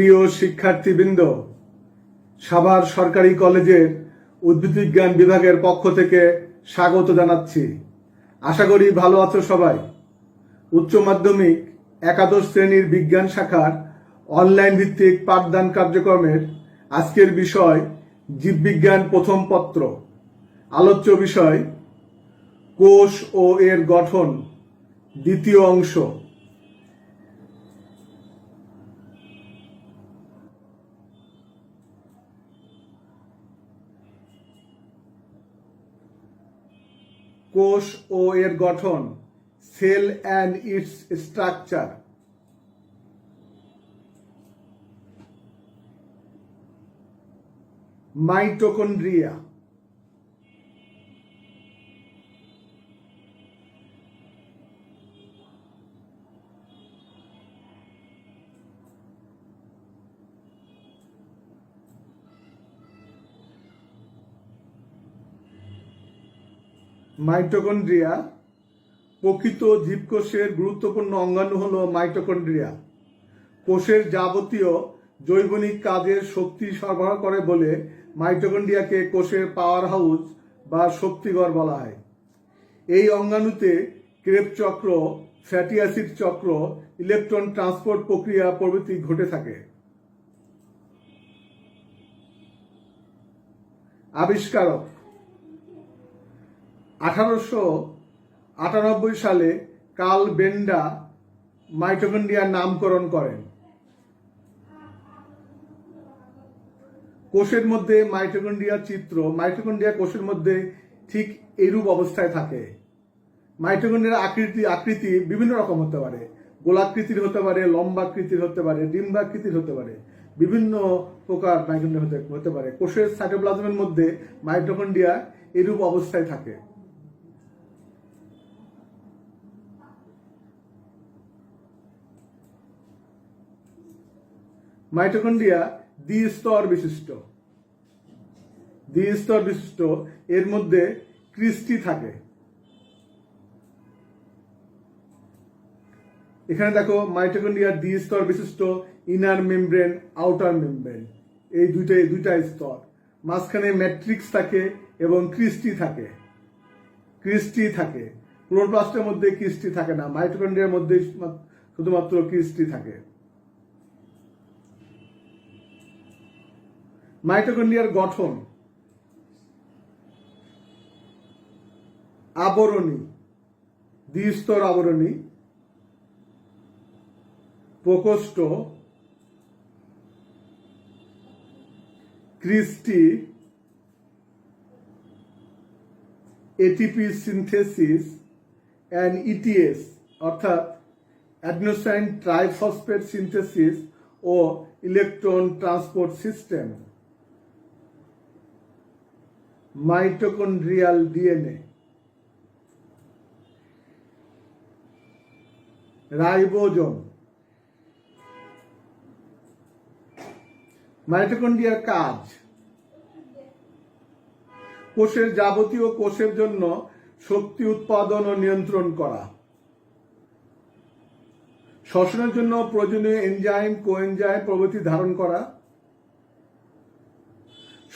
প্রিয় শিক্ষার্থীবৃন্দ, সাভার সরকারি কলেজের উদ্ভিদবিজ্ঞান বিভাগের পক্ষ থেকে স্বাগত জানাচ্ছি। আশা করি ভালো আছো সবাই। উচ্চ মাধ্যমিক একাদশ শ্রেণির বিজ্ঞান শাখার অনলাইন ভিত্তিক পাঠদান কার্যক্রমের আজকের বিষয় জীববিজ্ঞান প্রথম পত্র। আলোচ্য বিষয়, কোষ ও এর গঠন, দ্বিতীয় অংশ। কোষ ও এর গঠন cell and its structure. Mitochondria. Mitochondria প্রকৃত জীবকোষের গুরুত্বপূর্ণ অঙ্গাণু হল মাইটোকন্ড্রিয়া। কোষের যাবতীয় জৈবনিক কাজের শক্তি সরবরাহ করে বলে মাইটোকন্ড্রিয়াকে কোষের পাওয়ার হাউস বা শক্তিগড় বলা হয়। এই অঙ্গাণুতে ক্রেপ চক্র ফ্যাটি অ্যাসিড চক্র ইলেকট্রন ট্রান্সপোর্ট প্রক্রিয়া প্রভৃতি ঘটে থাকে। আবিষ্কারক আঠারোশো আটানব্বই সালে কার্ল বেন্ডা মাইটোকন্ড্রিয়ার নামকরণ করেন। কোষের মধ্যে মাইটোকন্ড্রিয়ার চিত্র, মাইটোকন্ড্রিয়া কোষের মধ্যে ঠিক এইরূপ অবস্থায় থাকে। মাইটোকন্ড্রিয়ার আকৃতি আকৃতি বিভিন্ন রকম হতে পারে। গোলাকৃতির হতে পারে, লম্বাকৃতির হতে পারে, ডিম্বাকৃতির হতে পারে। বিভিন্ন প্রকার মাইটোকন্ড্রিয়া হতে হতে পারে। কোষের সাইটোপ্লাজমের মধ্যে মাইটোকন্ড্রিয়া এরূপ অবস্থায় থাকে। মাইটোকন্ড্রিয়া দ্বিস্তর বিশিষ্ট। দ্বিস্তর বিশিষ্ট, এর মধ্যে ক্রিস্টি থাকে। এখানে দেখো মাইটোকন্ড্রিয়ার দ্বিস্তর বিশিষ্ট, ইনার মেমব্রেন, আউটার মেমব্রেন। এই দুইটাই দুইটা স্তর। মাঝখানে ম্যাট্রিক্স থাকে এবং ক্রিস্টি থাকে। ক্রিস্টি থাকে। ক্লোরোপ্লাস্টের মধ্যে ক্রিস্টি থাকে না। মাইটোকন্ড্রিয়ার মধ্যে শুধুমাত্র ক্রিস্টি থাকে। মাইটোকন্ড্রিয়ার গঠন, আবরণী, দ্বিস্তর আবরণী, প্রকোষ্ঠ, cristae, ATP synthesis and ETS অর্থাৎ অ্যাডনোসাইন ট্রাইফসফেট সিনথেসিস ও electron transport system. Mitochondrial DNA. Ribosome. মাইটোকন্ড্রিয়ার কাজ। কোষের যাবতীয় কোষের জন্য শক্তি উৎপাদন ও নিয়ন্ত্রণ করা। শ্বসনের জন্য প্রয়োজনীয় এনজাইম, কোএনজাইম প্রভৃতি ধারণ করা।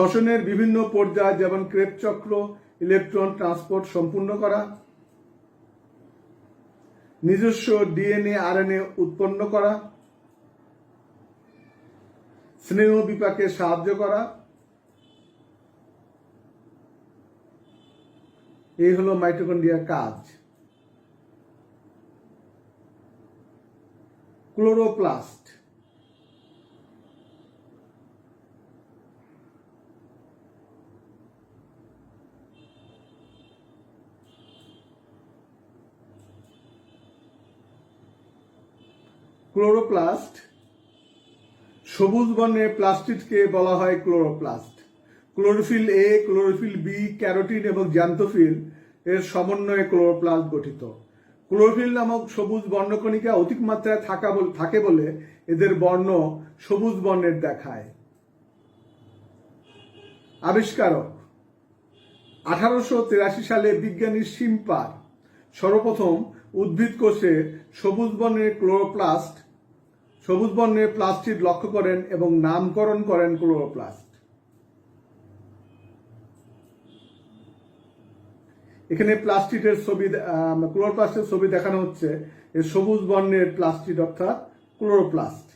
শ্বসনের বিভিন্ন পর্যায় যেমন ক্রেব চক্র, ইলেকট্রন ট্রান্সপোর্ট সম্পূর্ণ করা, নিজস্ব ডিএনএ, আরএনএ উৎপন্ন করা, স্নেহ বিপাকে সাহায্য করা। এই হলো মাইটোকন্ড্রিয়ার কাজ। ক্লোরোপ্লাস্ট। ক্লোরোপ্লাস্ট, সবুজ বর্ণের প্লাস্টিডকে বলা হয় chloroplast. Chlorophyll A chlorophyll B carotene এবং জ্যান্তোফিল এর সমন্বয়ে ক্লোরোপ্লাস্ট গঠিত। ক্লোরোফিল নামক সবুজ বর্ণকণিকা অধিক মাত্রায় থাকা থাকে বলে এদের বর্ণ সবুজ বর্ণের দেখায়। আবিষ্কারক, আঠারোশো তিরাশি সালে বিজ্ঞানী সিম্পার সর্বপ্রথম উদ্ভিদ কোষে সবুজ বর্ণের ক্লোরোপ্লাস্ট, সবুজ বর্ণের প্লাস্টিড লক্ষ্য করেন এবং নামকরণ করেন ক্লোরোপ্লাস্ট। এখানে প্লাস্টিকের ছবি ক্লোরোপ্লাস্টের ছবি দেখানো হচ্ছে এর সবুজ বর্ণের প্লাস্টিড অর্থাৎ ক্লোরোপ্লাস্ট।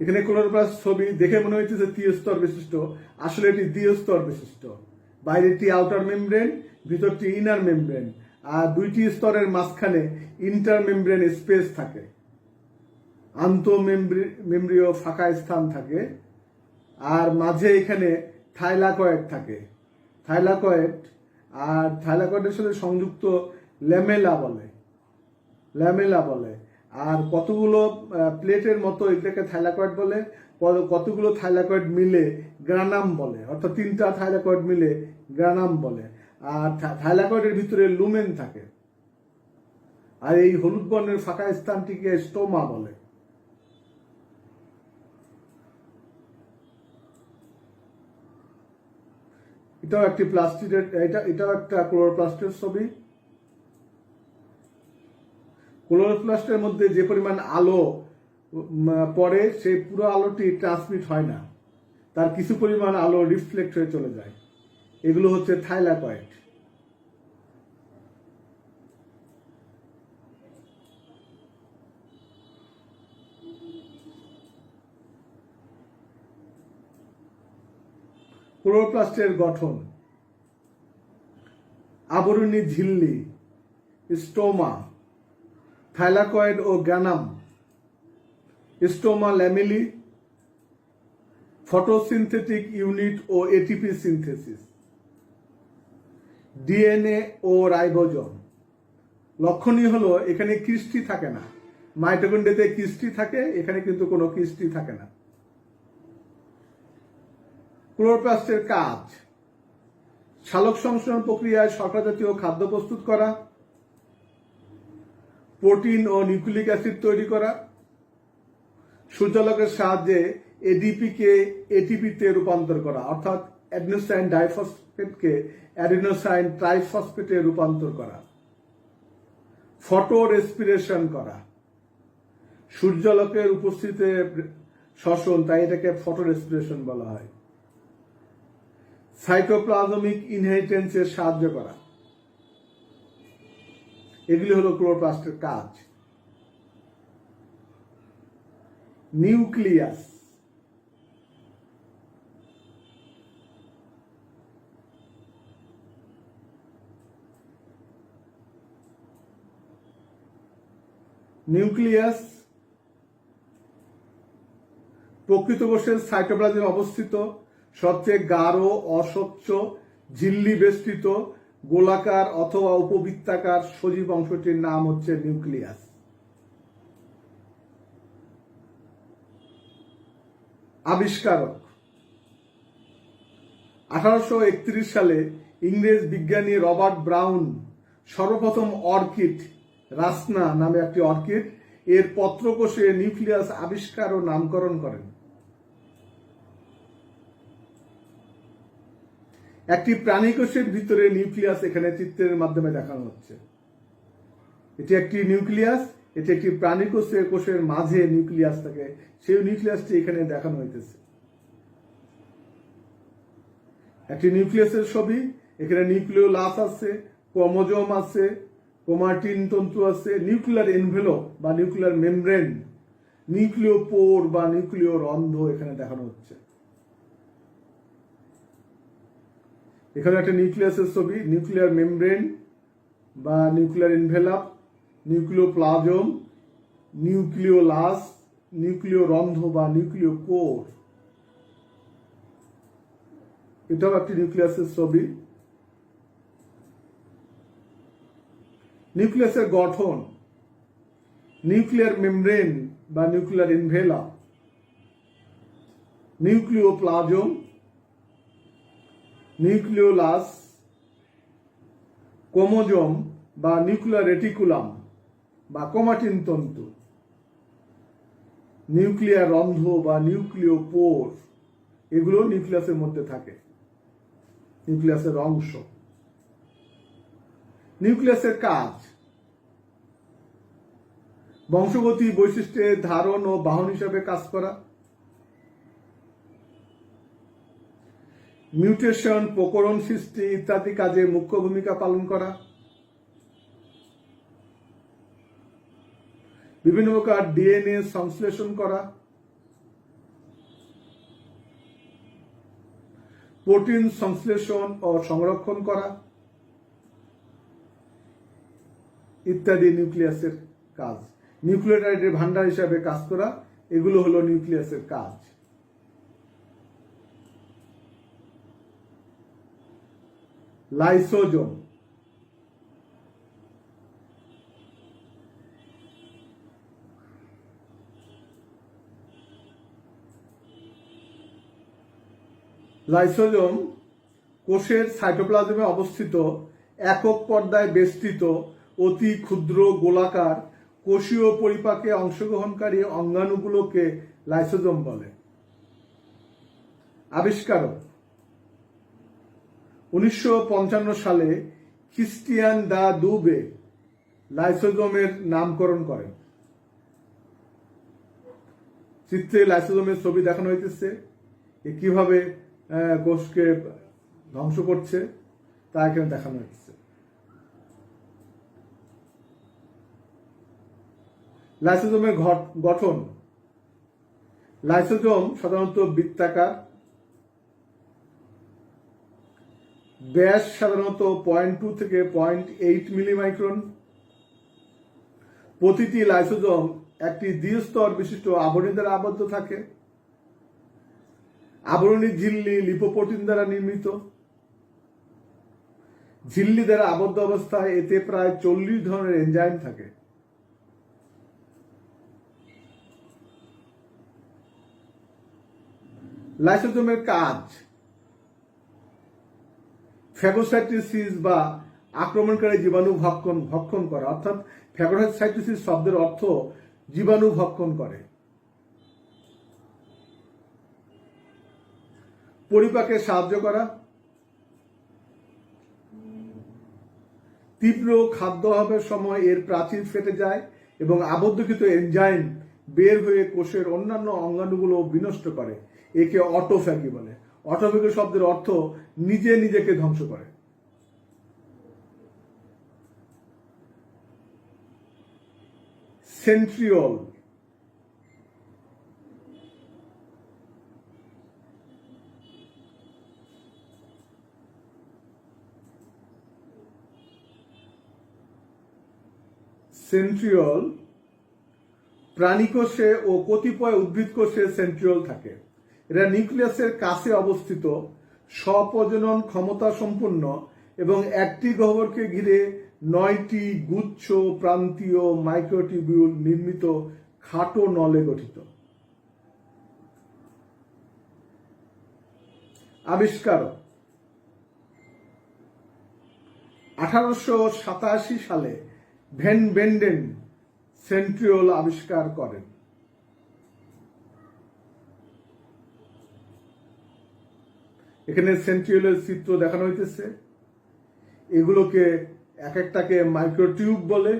এখানে ক্লোরোপ্লাস্ট ছবি দেখে মনে হচ্ছে যে ত্রিস্তর বিশিষ্ট। আসলে এটি দ্বিস্তর বিশিষ্ট। বাইরেটি আউটার মেমব্রেন ভিতরটি ইনার মেমব্রেন, আর দুইটি স্তরের মাঝখানে ইন্টার মেমব্রেন স্পেস থাকে। আন্ত মেমব্রিয় ফাঁকা স্থান থাকে, আর মাঝে এখানে থাইলাকয়েড থাকে। থাইলাকয়েড, আর থাইলাকয়েডের সাথে সংযুক্ত ল্যামেলা বলে ল্যামেলা বলে। আর কতগুলো প্লেটের মতো এটাকে থাইলাকয়েড বলে কতগুলো থাইলাকয়েড মিলে গ্রানাম বলে, অর্থাৎ তিনটা থাইলাকয়েড মিলে গ্রানাম বলে। আর থাইলাকয়েডের ভিতরে লুমেন থাকে। আর এই হলুদ বর্ণের ফাঁকা স্থানটিকে স্টোমা বলে। এটাও একটি প্লাস্টিকের এটা, এটাও একটা ক্লোরোপ্লাস্টের ছবি। ক্লোরোপ্লাস্টের মধ্যে যে পরিমাণ আলো পড়ে, সেই পুরো আলোটি ট্রান্সমিট হয় না। তার কিছু পরিমাণ আলো রিফ্লেক্ট হয়ে চলে যায়। এগুলো হচ্ছে থাইলাকয়েড। ক্লোরোপ্লাস্টের গঠন, আবরণী ঝিল্লি, স্টোমা, থাইলাকয়েড ও granum, stroma lamellae, photosynthetic unit ও এটিপি সিনথেসিস। ডিএনএ ও রাইবোজম। লক্ষণীয় হলো, এখানে কৃষ্টি থাকে না। মাইটোকন্ড্রিয়াতে কৃষ্টি থাকে, এখানে কিন্তু কোনো কৃষ্টি থাকে না। ক্লোরোপ্লাস্টের কাজ। সালোক সংশ্লেষণ প্রক্রিয়ায় শর্করা জাতীয় খাদ্য প্রস্তুত করা। প্রোটিন ও নিউক্লিক অ্যাসিড তৈরি করা। সূর্যালোকের সাহায্যে এডিপিকে এটিপিতে রূপান্তর করা, অর্থাৎ অ্যাডিনোসাইন ডাইফসফেটকে অ্যাডিনোসাইন ট্রাইফসফেটে রূপান্তর করা ফটো রেসপিরেশন করা, সূর্যালোকের উপস্থিতিতে শ্বসন, তাই এটাকে ফটো রেসপিরেশন বলা হয়, সাইটোপ্লাজমিক ইনহেরিটেন্সের সাহায্য করা। এগুলি হলো ক্লোরোপ্লাস্টের কাজ। নিউক্লিয়াস নিউক্লিয়াস প্রকৃতকোষের সাইটোপ্লাজমে অবস্থিত, সবচেয়ে গাঢ়, অস্বচ্ছ, ঝিল্লি বেষ্টিত, গোলাকার অথবা উপবৃত্তাকার সজীব অংশটির নাম হচ্ছে নিউক্লিয়াস। আবিষ্কারক। আঠারোশো একত্রিশ সালে ইংরেজ বিজ্ঞানী রবার্ট ব্রাউন সর্বপ্রথম অর্কিড রাসনা নামে একটি অর্কিড এর পত্রকোষে নিউক্লিয়াস আবিষ্কার ও নামকরণ করেন। একটি প্রাণীকোষের ভিতরে নিউক্লিয়াস এখানে চিত্রের মাধ্যমে দেখানো হচ্ছে। এটি একটি নিউক্লিয়াস, এটি একটি প্রাণীকোষের কোষের মাঝে নিউক্লিয়াস থাকে, সেই নিউক্লিয়াসটি এখানে দেখানো হইতেছে। একটি নিউক্লিয়াসের ছবি, এখানে নিউক্লিওলাস আছে, ক্রোমোজোম আছে ক্রোমাটিন তন্তু আছে, নিউক্লিয়ার এনভেলপ বা নিউক্লিয়ার মেমব্রেন নিউক্লিয় পোর বা নিউক্লিয় রন্ধ্র এখানে দেখানো হচ্ছে। এখানে একটা নিউক্লিয়াসের ছবি, নিউক্লিয়ার মেমব্রেন বা নিউক্লিয়ার এনভেলাপ, নিউক্লিওপ্লাজম, নিউক্লিওলাস নিউক্লিয় রন্ধ বা নিউক্লিয় কোর এটাও একটি নিউক্লিয়াসের ছবি। নিউক্লিয়াসের গঠন নিউক্লিয়ার মেমব্রেন বা nuclear envelope nucleoplasm nucleolus chromosome বা নিউক্লিয়ার রেটিকুলাম বা কোমাটিন তন্তু নিউক্লিয়ার রন্ধ্র বা নিউক্লিয় পোর এগুলো নিউক্লিয়াসের মধ্যে থাকে নিউক্লিয়াসের অংশ। নিউক্লিয়াসের কাজ। বংশগতি বৈশিষ্ট্যের ধারণ ও বাহন হিসাবে কাজ করা। মিউটেশন, প্রকরণ সৃষ্টি ইত্যাদি কাজে মুখ্য ভূমিকা পালন করা। বিভিন্ন প্রকার ডিএনএ সংশ্লেষণ করা। প্রোটিন সংশ্লেষণ ও সংরক্ষণ করা। ইত্যাদি নিউক্লিয়াসের কাজ। নিউক্লিওটাইডের ভান্ডার হিসাবে কাজ করা, এগুলো হলো নিউক্লিয়াসের কাজ। লাইসোজোম। লাইসোজোম কোষের সাইটোপ্লাজমে অবস্থিত একক পর্দায় বেষ্টিত অতি ক্ষুদ্র গোলাকার, কোষীয় পরিপাকে অংশগ্রহণকারী অঙ্গাণুগুলোকে লাইসোজোম বলে। আবিষ্কারক। উনিশশো পঞ্চান্ন সালে খ্রিস্টিয়ান দা দুবে লাইসোজোমের নামকরণ করেন। চিত্রে লাইসোজোমের ছবি দেখানো হইতেছে এ কীভাবে কোষকে ধ্বংস করছে তা এখানে দেখানো হচ্ছে লাইসোজোমের গঠন। লাইসোজোম সাধারণত বৃত্তাকার। ব্যাস সাধারণত পয়েন্ট টু থেকে পয়েন্ট এইট মিলিমাইক্রন। প্রতিটি লাইসোজোম একটি দ্বিস্তর বিশিষ্ট আবরণী দ্বারা আবদ্ধ থাকে। আবরণী ঝিল্লি লিপোপ্রোটিন দ্বারা নির্মিত। ঝিল্লি দ্বারা আবদ্ধ অবস্থায় এতে প্রায় চল্লিশ ধরনের এনজাইম থাকে। লাইসোজোমের কাজ। ফ্যাগোসাইটোসিস বা আক্রমণকারী জীবাণু ভক্ষণ ভক্ষণ করা। অর্থাৎ ফ্যাগোসাইটোসিস শব্দের অর্থ জীবাণু ভক্ষণ করে। পরিপাকে সাহায্য করা। তীব্র খাদ্য অভাবের সময় এর প্রাচীর ফেটে যায় এবং আবদ্ধকৃত এনজাইম বের হয়ে কোষের অন্যান্য অঙ্গাণুগুলো বিনষ্ট করে। একে অটোফ্যাগি বলে? অটোফ্যাগি শব্দের অর্থ নিজে নিজেকে ধ্বংস করে। সেন্ট্রিওল। সেন্ট্রিওল প্রাণীকোষে ও কতিপয় উদ্ভিদ কোষে সেন্ট্রিওল থাকে। এরা নিউক্লিয়াসের কাছে অবস্থিত স্বপ্রজনন ক্ষমতা সম্পন্ন এবং একটি গহ্বরকে ঘিরে নয়টি গুচ্ছ প্রান্তীয় মাইক্রোটিবিউল নির্মিত খাটো নলে গঠিত। আবিষ্কারক। আঠারোশো সাতাশি সালে ভেন বেন্ডেন সেন্ট্রিওল আবিষ্কার করেন। এখানে সেন্ট্রিওলের চিত্র দেখানো হইতেছে। এগুলোকে এক একটাকে মাইক্রোটিউব বলে।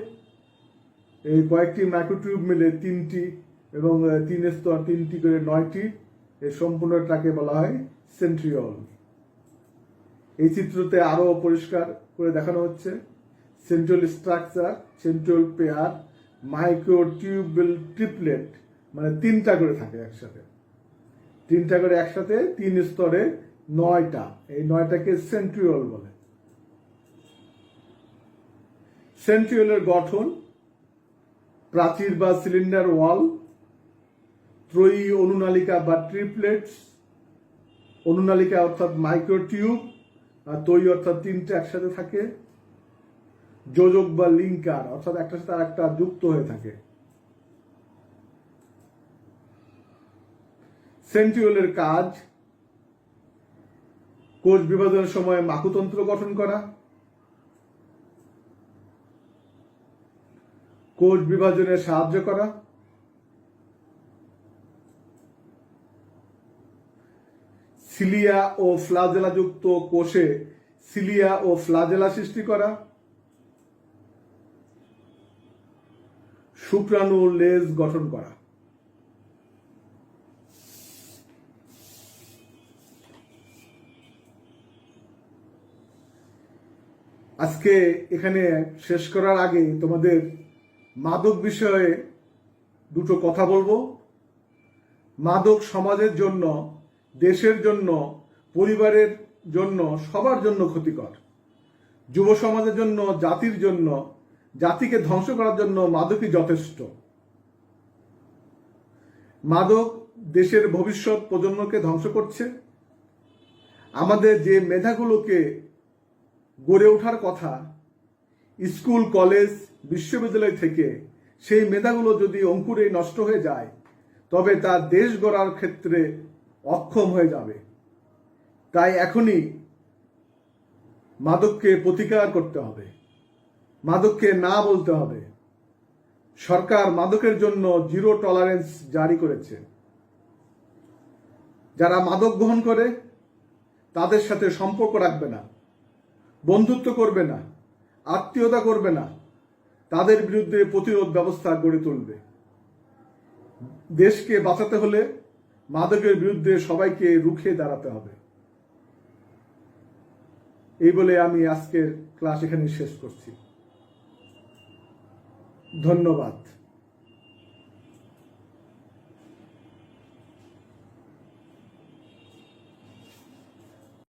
এই কয়েকটি মাইক্রোটিউব মিলে তিনটি এবং তিন স্তর, তিনটি করে নয়টি এই সম্পূর্ণটাকে বলা হয় সেন্ট্রিওল। এই চিত্রতে আরও পরিষ্কার করে দেখানো হচ্ছে। Central structure central pair, microtubule triplet মানে তিনটা করে থাকে একসাথে। তিনটা করে একসাথে, তিন স্তরে নয়টা, এই নয়টাকে সেন্ট্রিওল বলে। সেন্ট্রিওলের গঠন, প্রাচীর বা সিলিন্ডার ওয়াল ত্রয়ী অনুনালিকা বা ট্রিপলেটস অনুনালিকা অর্থাৎ মাইক্রোটিউব আর তৈ অর্থাৎ তিনটে একসাথে থাকে, যোজক বা লিঙ্কার অর্থাৎ একটার সাথে আরেকটা যুক্ত হয়ে থাকে। সেন্ট্রিওলের কাজ কোষ বিভাজনের সময় মাকুতন্ত্র গঠন করা। কোষ বিভাজনে সাহায্য করা। সিলিয়া ও ফ্লাজেলা যুক্ত কোষে সিলিয়া ও ফ্লাজেলা সৃষ্টি করা। শুক্রাণু লেজ গঠন করা। আজকে এখানে শেষ করার আগে তোমাদের মাদক বিষয়ে দুটো কথা বলব। মাদক সমাজের জন্য, দেশের জন্য, পরিবারের জন্য, সবার জন্য ক্ষতিকর। যুব সমাজের জন্য, জাতির জন্য, জাতিকে ধ্বংস করার জন্য মাদকই যথেষ্ট। মাদক দেশের ভবিষ্যৎ প্রজন্মকে ধ্বংস করছে। আমাদের যে মেধাগুলোকে গড়ে ওঠার কথা স্কুল, কলেজ, বিশ্ববিদ্যালয় থেকে সেই মেধাগুলো যদি অঙ্কুরে নষ্ট হয়ে যায়, তবে তা দেশ গড়ার ক্ষেত্রে অক্ষম হয়ে যাবে। তাই এখনই মাদককে প্রতিকার করতে হবে। মাদককে না বলতে হবে। সরকার মাদকের জন্য জিরো টলারেন্স জারি করেছে। যারা মাদক গ্রহণ করে, তাদের সাথে সম্পর্ক রাখবে না। বন্ধুত্ব করবে না, আত্মীয়তা করবে না, তাদের বিরুদ্ধে প্রতিরোধ ব্যবস্থা গড়ে তুলবে। দেশকে বাঁচাতে হলে মাদকের বিরুদ্ধে সবাইকে রুখে দাঁড়াতে হবে। এই বলে আমি আজকের ক্লাস এখানে শেষ করছি। ধন্যবাদ।